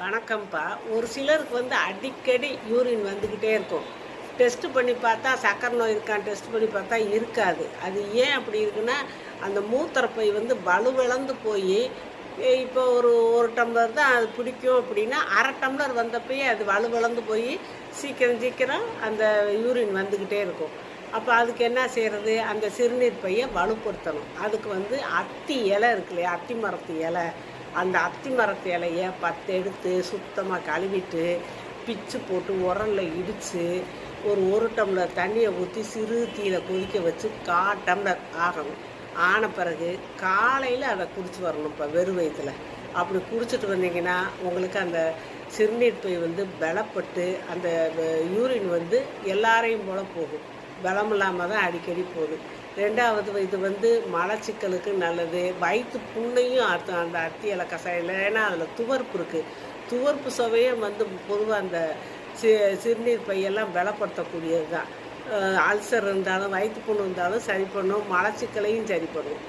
வணக்கம்ப்பா. ஒரு சிலருக்கு வந்து அடிக்கடி யூரின் வந்துக்கிட்டே இருக்கும். டெஸ்ட் பண்ணி பார்த்தா சக்கரை நோய் இருக்கான்னு டெஸ்ட் பண்ணி பார்த்தா இருக்காது. அது ஏன் அப்படி இருக்குன்னா அந்த மூத்திரப்பை வந்து வலுவிழந்து போய் இப்போ ஒரு ஒரு டம்ளர் தான் அது பிடிக்கும் அப்படின்னா அரை டம்ளர் வந்தப்பயே அது வலுவிழந்து போய் சீக்கிரம் சீக்கிரம் அந்த யூரின் வந்துக்கிட்டே இருக்கும். அப்போ அதுக்கு என்ன செய்கிறது அந்த சிறுநீர் பையை வலுப்படுத்தணும். அதுக்கு வந்து அத்தி இலை இருக்கு இல்லையா? அத்தி மரத்து இலை. அந்த அத்தி மரத்து இலையை பத்து எடுத்து சுத்தமாக கழுவிட்டு பிச்சு போட்டு உரலில் இடித்து ஒரு ஒரு டம்ளர் தண்ணியை ஊற்றி சிறு தீயில கொதிக்க வச்சு கா டம்ளர் ஆகணும். ஆன பிறகு காலையில் அதை குடிச்சு வரணும் இப்போ வெறும் வயிற்றுல அப்படி குடிச்சிட்டு வந்தீங்கன்னா உங்களுக்கு அந்த சிறுநீர் பை வந்து பலப்பட்டு அந்த யூரின் வந்து எல்லாரையும் போல போகும். பலம் இல்லாமல் தான் அடிக்கடி போகுது. ரெண்டாவது இது வந்து மலச்சிக்கலுக்கு நல்லது. வயிற்று புண்ணையும் அர்த்தம் அந்த அத்தி இலை கஷாயம் ஏன்னா அதில் துவர்ப்பு இருக்குது துவர்ப்பு சுவையே வந்து பொதுவாக அந்த சி சிறுநீர் பையெல்லாம் பலப்படுத்தக்கூடியது தான் அல்சர் இருந்தாலும் வயிற்று புண்ணு இருந்தாலும் சரி பண்ணும் மலச்சிக்கலையும் சரி பண்ணும்.